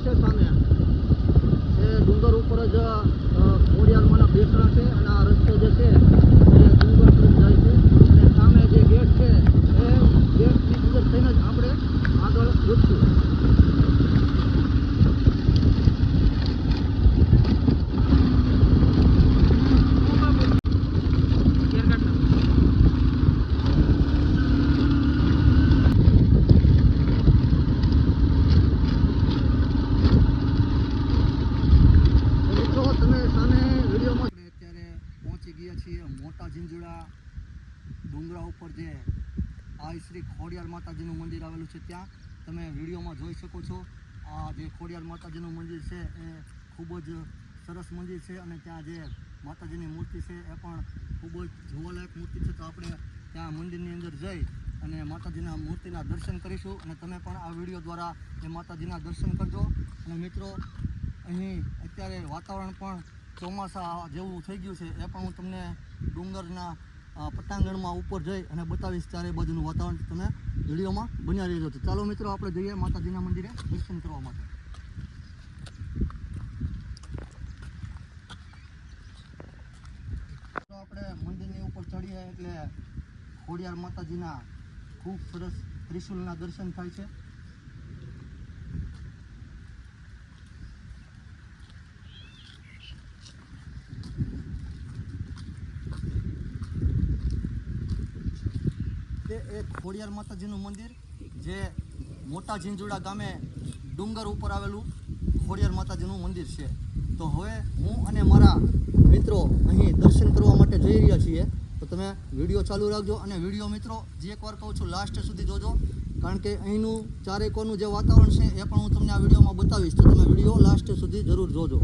છે સામે એ ડુંગર ઉપર જ ખોડિયારમાંના બેસણા છે અને આ રસ્તો જે છે એ ડુંગર તરફ જાય છે. અને સામે જે ગેટ છે એ ગેટથી ગુજર થઈને જ આપણે આગળ વધશું. છીએ મોટા ઝીંઝુડા, ડુંગરા ઉપર જે આ શ્રી ખોડિયાર માતાજીનું મંદિર આવેલું છે ત્યાં. તમે વિડીયોમાં જોઈ શકો છો, આ જે ખોડિયાર માતાજીનું મંદિર છે, એ ખૂબ જ સરસ મંદિર છે અને ત્યાં જે માતાજીની મૂર્તિ છે, એ પણ ખૂબ જ જોવાલાયક મૂર્તિ છે. તો આપણે ત્યાં મંદિરની અંદર જઈ અને માતાજીના મૂર્તિના દર્શન કરીશું અને તમે પણ આ વીડિયો દ્વારા એ માતાજીના દર્શન કરજો. અને મિત્રો, અહીં અત્યારે વાતાવરણ પણ ચોમાસા જેવું થઈ ગયું છે, એ પણ હું તમને ડુંગરના પટાંગણમાં ઉપર જઈ અને બતાવીશ ચારે બાજુનું વાતાવરણ તમે વિડીયોમાં બન્યા રહેજો. તો ચાલો મિત્રો, આપણે જઈએ માતાજીના મંદિરે દર્શન કરવા માટે. આપણે મંદિરની ઉપર ચડીએ એટલે ખોડિયાર માતાજીના ખૂબ સરસ ત્રિશુલના દર્શન થાય છે. તે એક ખોડિયાર માતાજીનું મંદિર, જે મોટા ઝીંઝુડા ગામે ડુંગર ઉપર આવેલું ખોડિયાર માતાજીનું મંદિર છે. તો હવે હું અને મારા મિત્રો અહીં દર્શન કરવા માટે જઈ રહ્યા છીએ. તો તમે વીડિયો ચાલુ રાખજો અને વીડિયો મિત્રો, જે એકવાર કહું છું લાસ્ટ સુધી જોજો. કારણ કે અહીંનું ચારેકોનું જે વાતાવરણ છે, એ પણ હું તમને આ વિડીયોમાં બતાવીશ. તો તમે વીડિયો લાસ્ટ સુધી જરૂર જોજો.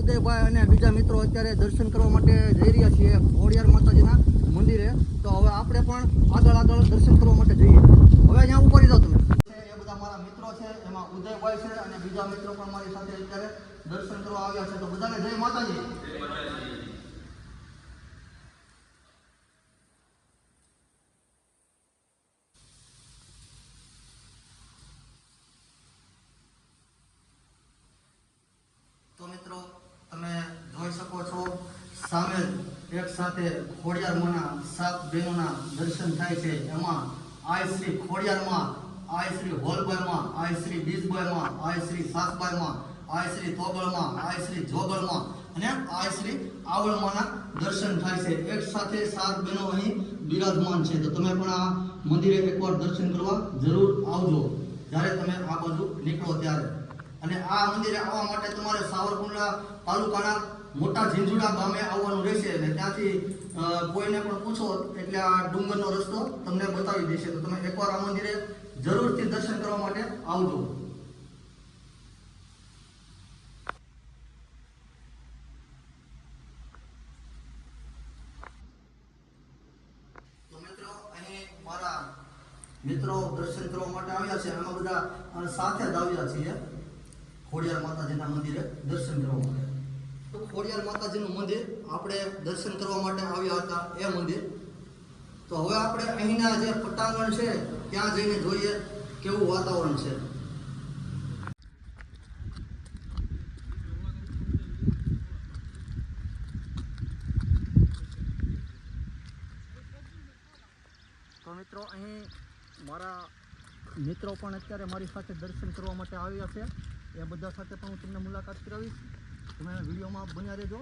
ઉદયભાઈ અને બીજા મિત્રો અત્યારે દર્શન કરવા માટે જઈ રહ્યા છીએ ખોડિયાર માતાજીના મંદિરે તો હવે આપણે પણ આગળ આગળ દર્શન કરવા માટે જઈએ. હવે અહીંયા ઉપર જાઓ તમે. એ બધા મારા મિત્રો છે એમાં ઉદયભાઈ છે અને બીજા મિત્રો પણ મારી સાથે અત્યારે દર્શન કરવા આવ્યા છે. તો બધાને જય માતાજી તો મિત્રો તમે જોઈ શકો છો સામે એક સાથે ખોડિયારમાં સાત બહેનોના દર્શન થાય છે. એમાં આય શ્રી ખોડિયારમાં આય શ્રી હોલબાઈમાં આય શ્રી બીજબાઈમાં આય શ્રી સાસબાઈમાં આય શ્રી તોગળમાં આય શ્રી જોબળમાં અને આય શ્રી આવળમાંના દર્શન થાય છે. એક સાથે સાત બહેનો અહીં બિરાજમાન છે. તો તમે પણ આ મંદિરે એકવાર દર્શન કરવા જરૂર આવજો. જ્યારે તમે આ બાજુ નીકળો ત્યારે. અને આ મંદિરે આવવા માટે તમારે સાવરકુંડલા તાલુકાના મોટા ઝીંઝુડા ગામે આવવાનું રહેશે અને ત્યાંથી કોઈને પણ પૂછો એટલે આ ડુંગરનો રસ્તો તમને બતાવી દેશે. તો તમે એકવાર આ મંદિરે જરૂરથી દર્શન કરવા માટે આવજો. મિત્રો દર્શન કરવા માટે આવ્યા છે. અમે બધા સાથે જ આવ્યા છીએ. ખોડિયાર માતાજીના મંદિરે દર્શન કરવા માટે. તો ખોડિયાર માતાજીનું મંદિર આપણે દર્શન કરવા માટે આવ્યા હતા એ મંદિર. તો હવે આપણે અહીંના જે પટાંગણ છે, ત્યાં જઈને જોઈએ કેવું વાતાવરણ છે. તો મિત્રો, અહીં મારા મિત્રો પણ અત્યારે મારી સાથે દર્શન કરવા માટે આવ્યા છે. એ બધા સાથે પણ હું તમને મુલાકાત કરાવીશ. તમે વિડીયોમાં બન્યા રહેજો.